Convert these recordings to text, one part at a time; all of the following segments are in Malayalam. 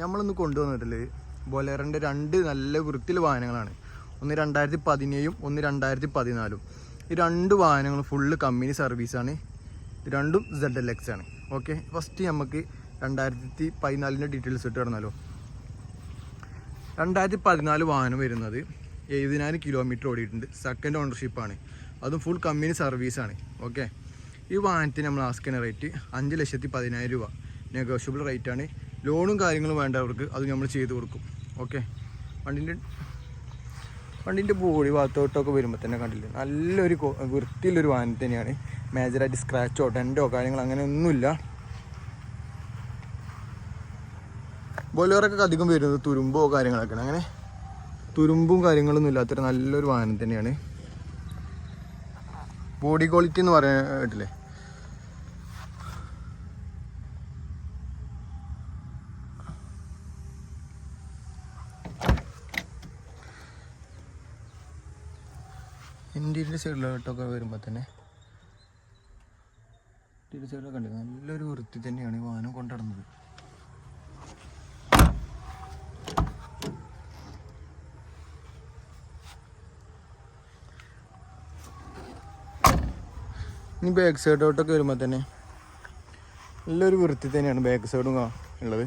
നമ്മളിന്ന് കൊണ്ടുവന്നിട്ടില്ലേ? ബൊലേറിന്റെ രണ്ട് നല്ല വൃത്തിയിൽ വാഹനങ്ങളാണ്. ഒന്ന് രണ്ടായിരത്തി പതിനേഴും ഒന്ന് രണ്ടായിരത്തി പതിനാലും ഈ രണ്ട് വാഹനങ്ങളും ഫുള്ള് കമ്പനി സർവീസാണ് രണ്ടും സെഡ് എൽ എക്സ് ആണ്. ഓക്കെ ഫസ്റ്റ് നമുക്ക് രണ്ടായിരത്തി പതിനാലിന്റെ ഡീറ്റെയിൽസ് ഇട്ട് കിടന്നാലോ. രണ്ടായിരത്തി പതിനാല് വാഹനം വരുന്നത് എഴുപതിനായിരം കിലോമീറ്റർ ഓടിയിട്ടുണ്ട്. സെക്കൻഡ് ഓണർഷിപ്പാണ് അതും ഫുൾ കമ്പനി സർവീസാണ് ഓക്കെ ഈ വാഹനത്തിന് നമ്മൾ ആസ്കിന് റേറ്റ് അഞ്ച് ലക്ഷത്തി പതിനായിരം രൂപ. നെഗോഷ്യബിൾ റേറ്റാണ് ലോണും കാര്യങ്ങളും വേണ്ട അവർക്ക് അത് നമ്മൾ ചെയ്ത് കൊടുക്കും. ഓക്കെ വണ്ടിന്റെ വണ്ടിന്റെ ബോഡി ഭാഗത്തോട്ടൊക്കെ വരുമ്പോൾ തന്നെ കണ്ടില്ലേ? നല്ലൊരു വൃത്തിയുള്ളൊരു വാഹനം തന്നെയാണ്. മേജറായിട്ട് സ്ക്രാച്ചോ ഡെന്റോ കാര്യങ്ങൾ അങ്ങനെ ഒന്നുമില്ല. ബോലോറൊക്കെ അധികം വരുന്നത് തുരുമ്പോ കാര്യങ്ങളൊക്കെയാണ്. അങ്ങനെ തുരുമ്പും കാര്യങ്ങളൊന്നും ഇല്ലാത്തൊരു നല്ലൊരു വാഹനം തന്നെയാണ്. ബോഡി ക്വാളിറ്റി എന്ന് പറഞ്ഞിട്ടില്ലേ ഇന്ത്യന്റെ സൈഡിലോട്ടൊക്കെ വരുമ്പോൾ തന്നെ ഇന്ത്യന്റെ സൈഡിലൊക്കെ കണ്ടത് നല്ലൊരു വൃത്തി തന്നെയാണ് ഈ വാഹനം കൊണ്ടുനടന്നത് ഇനി ബാക്ക് സൈഡോട്ടൊക്കെ വരുമ്പോൾ തന്നെ നല്ലൊരു വൃത്തി തന്നെയാണ് ബാക്ക് സൈഡും ഉള്ളത്.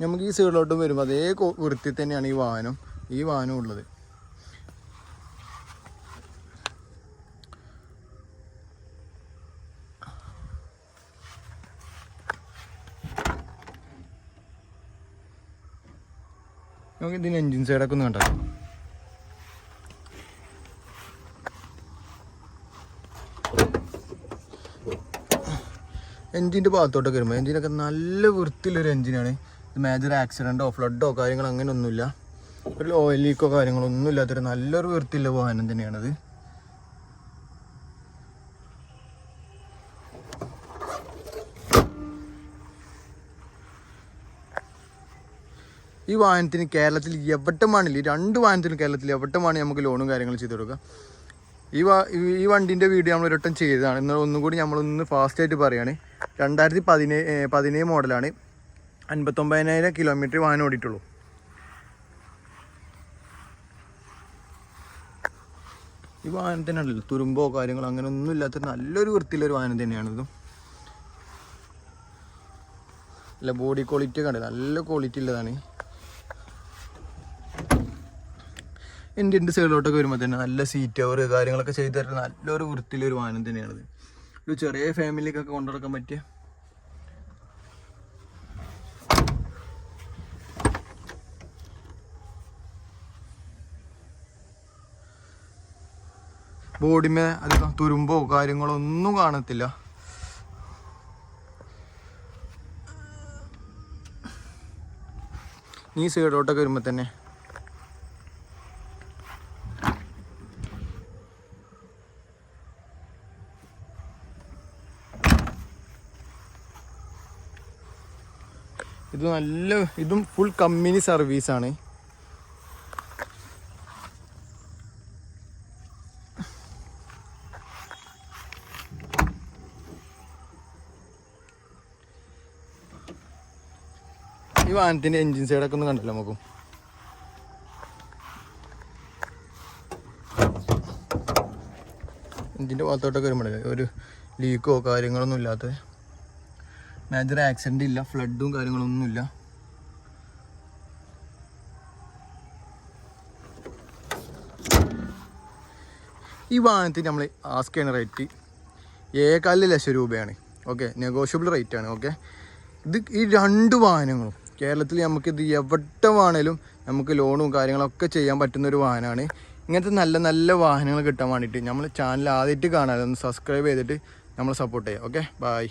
നമുക്ക് ഈ സൈഡിലോട്ടും വരുമ്പോൾ അതേ വൃത്തി തന്നെയാണ് ഈ വാഹനം ഈ വാഹനം ഉള്ളത്. നമുക്ക് ഇതിന് എൻജിൻ സൈഡൊക്കെ ഒന്ന് കണ്ടോ. എൻജിന്റെ ഭാഗത്തോട്ടൊക്കെ വരുമ്പോൾ എൻജിനൊക്കെ നല്ല വൃത്തിയിലൊരു എൻജിനാണ് മേജർ ആക്സിഡന്റോ ഫ്ലഡോ കാര്യങ്ങളോ അങ്ങനെ ഒന്നുമില്ല ഒരു ഓയിൽ ലീക്കോ കാര്യങ്ങളോ ഒന്നും ഇല്ലാത്തൊരു നല്ലൊരു വൃത്തിയുള്ള വാഹനം തന്നെയാണത് ഈ വാഹനത്തിന് കേരളത്തിൽ എവിട്ടമാണില്ല ഈ രണ്ട് വാഹനത്തിനും കേരളത്തിൽ എവിട്ടമാണ് നമുക്ക് ലോണും കാര്യങ്ങളും ചെയ്ത് കൊടുക്കുക ഈ വാ ഈ- വണ്ടീന്റെ വീഡിയോ നമ്മൾ ഒരു വട്ടം ചെയ്തതാണ്. എന്നാൽ ഒന്നും കൂടി നമ്മളൊന്ന് ഫാസ്റ്റായിട്ട് പറയുകയാണ് രണ്ടായിരത്തി പതിനേഴ് പതിനേഴ് മോഡലാണ് അൻപത്തൊമ്പതിനായിരം കിലോമീറ്റർ വാഹനം ഓടിയിട്ടുള്ളൂ. ഈ വാഹനം തന്നെയാണല്ലോ തുരുമ്പോ കാര്യങ്ങളോ അങ്ങനെ ഒന്നും ഇല്ലാത്ത നല്ലൊരു വൃത്തിയിലൊരു വാഹനം തന്നെയാണ് ഇതും. അല്ല ബോഡി ക്വാളിറ്റി കണ്ടത് നല്ല ക്വാളിറ്റി ഉള്ളതാണ്. ഇന്ത്യന്റെ സൈഡിലോട്ടൊക്കെ വരുമ്പോൾ തന്നെ നല്ല സീറ്റ് അവർ കാര്യങ്ങളൊക്കെ ചെയ്ത് തരുന്ന നല്ലൊരു വൃത്തിയിലൊരു വാഹനം തന്നെയാണിത്. ഒരു ചെറിയ ഫാമിലിക്കൊക്കെ കൊണ്ടുനടക്കാൻ പറ്റിയ ബോഡിമേ അധികം തുരുമ്പോ കാര്യങ്ങളോ ഒന്നും കാണത്തില്ല. നീ സൈഡോട്ടൊക്കെ വരുമ്പോൾ തന്നെ. ഇത് നല്ല ഇതും ഫുൾ കമ്പനി സർവീസാണ് ഈ വാഹനത്തിന്റെ എൻജിൻ സൈഡൊക്കെ ഒന്ന് കണ്ടല്ലോ നമുക്കും? എൻജിന്റെ ഭാഗത്തോട്ടൊക്കെ വരുമ്പോഴേ ഒരു ലീക്കോ കാര്യങ്ങളൊന്നും ഇല്ലാത്ത മേജർ ആക്സിഡന്റ് ഇല്ല ഫ്ലഡും കാര്യങ്ങളൊന്നും ഇല്ല. ഈ വാഹനത്തിന് നമ്മൾ ആസ്ക് ചെയ്യുന്ന റേറ്റ് ഏകാൽ ലക്ഷം രൂപയാണ് ഓക്കെ നെഗോഷ്യബിൾ റേറ്റ് ആണ് ഓക്കെ ഇത് ഈ രണ്ട് വാഹനങ്ങളും കേരളത്തിൽ നമുക്ക് ഇത് എവിടെ വേണേലും നമുക്ക് ലോണും കാര്യങ്ങളൊക്കെ ചെയ്യാൻ പറ്റുന്ന ഒരു വാഹനമാണ്. ഇങ്ങനത്തെ നല്ല നല്ല വാഹനങ്ങൾ കിട്ടാൻ വേണ്ടിയിട്ട് നമ്മൾ ചാനൽ ആദ്യമായിട്ട് കാണാതെ ഒന്ന് സബ്സ്ക്രൈബ് ചെയ്തിട്ട് നമ്മൾ സപ്പോർട്ട് ചെയ്യാം. Okay bye